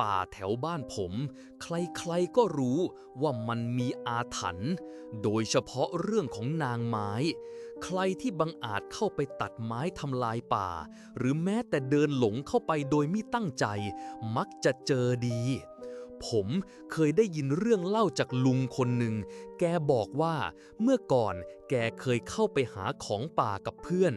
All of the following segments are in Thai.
ป่าแถวบ้านผม ใครๆก็รู้ว่ามันมีอาถรรพ์โดยเฉพาะเรื่องของนางไม้ ใครที่บังอาจเข้าไปตัดไม้ทำลายป่า หรือแม้แต่เดินหลงเข้าไปโดยไม่ตั้งใจ มักจะเจอดี ผมเคยได้ยินเรื่องเล่าจากลุงคนหนึ่ง แกบอกว่าเมื่อก่อนแกเคยเข้าไปหาของป่ากับเพื่อน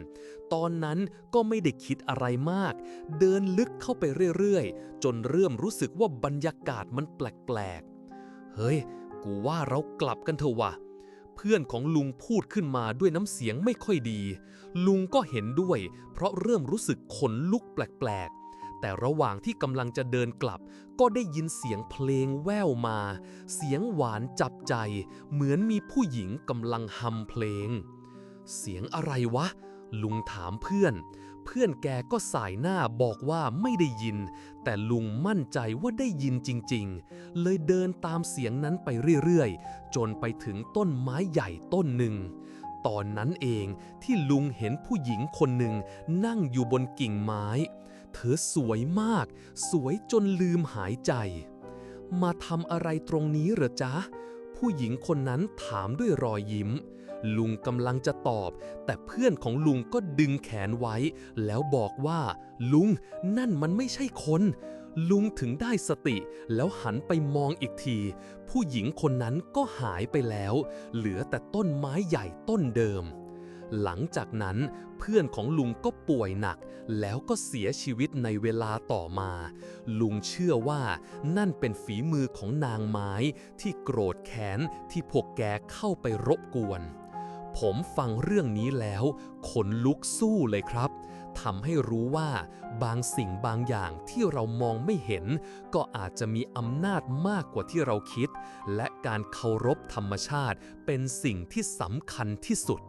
ตอนนั้นก็ไม่ได้คิดอะไรมาก เดินลึกเข้าไปเรื่อยๆ จนเริ่มรู้สึกว่าบรรยากาศมันแปลกๆ เฮ้ย กูว่าเรากลับกันเถอะวะเพื่อนของลุงพูดขึ้นมาด้วยน้ำเสียงไม่ค่อยดี ลุงก็เห็นด้วย เพราะเริ่มรู้สึกขนลุกแปลกๆ แต่ระหว่างที่กำลังจะเดินกลับ ก็ได้ยินเสียงเพลงแว่วมา เสียงหวานจับใจ เหมือนมีผู้หญิงกำลังฮัมเพลง เสียงอะไรวะ ลุงถามเพื่อน เพื่อนแกก็สายหน้าบอกว่าไม่ได้ยิน แต่ลุงมั่นใจว่าได้ยินจริง ๆ เลยเดินตามเสียงนั้นไปเรื่อยๆ จนไปถึงต้นไม้ใหญ่ต้นหนึ่งตอนนั้นเองที่ลุงเห็นผู้หญิงคนหนึ่งนั่งอยู่บนกิ่งไม้ เธอสวยมาก สวยจนลืมหายใจ มาทำอะไรตรงนี้เหรอจ๊ะ ผู้หญิงคนนั้นถามด้วยรอยยิ้ม ลุงกำลังจะตอบ แต่เพื่อนของลุงก็ดึงแขนไว้ แล้วบอกว่า ลุงนั่นมันไม่ใช่คนลุงถึงได้สติแล้วหันไปมองอีกที ผู้หญิงคนนั้นก็หายไปแล้ว เหลือแต่ต้นไม้ใหญ่ต้นเดิม หลังจากนั้นเพื่อนของลุงก็ป่วยหนัก แล้วก็เสียชีวิตในเวลาต่อมา ลุงเชื่อว่านั่นเป็นฝีมือของนางไม้ที่โกรธแค้นที่พวกแกเข้าไปรบกวน ผมฟังเรื่องนี้แล้วขนลุกสู้เลยครับทำให้รู้ว่าบางสิ่งบางอย่างที่เรามองไม่เห็น ก็อาจจะมีอำนาจมากกว่าที่เราคิด และการเคารพธรรมชาติเป็นสิ่งที่สำคัญที่สุด